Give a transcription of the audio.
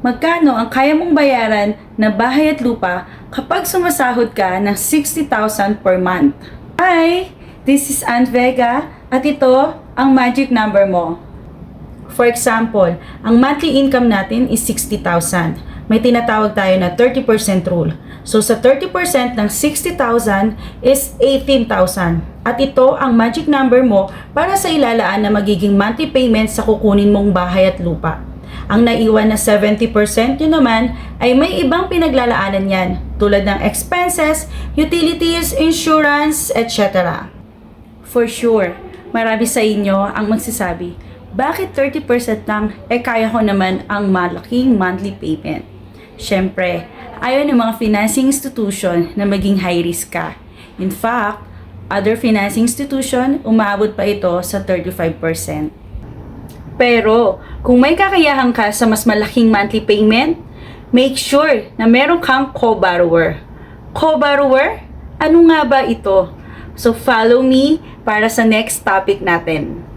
magkano ang kaya mong bayaran na bahay at lupa kapag sumasahod ka ng 60,000 per month. Hi! This is Aunt Vega at ito ang magic number mo. For example, ang monthly income natin is 60,000. May tinatawag tayo na 30% rule. So sa 30% ng 60,000 is 18,000. At ito ang magic number mo para sa ilalaan na magiging monthly payment sa kukunin mong bahay at lupa. Ang naiwan na 70% yun naman ay may ibang pinaglalaanan yan tulad ng expenses, utilities, insurance, etc. For sure, marami sa inyo ang magsasabi, bakit 30% lang, eh kaya ko naman ang malaking monthly payment. Siyempre, ayaw ng mga financing institution na maging high risk ka. In fact, other financing institution, umaabot pa ito sa 35%. Pero, kung may kakayahan ka sa mas malaking monthly payment, make sure na meron kang co-borrower. Co-borrower? Ano nga ba ito? So follow me para sa next topic natin.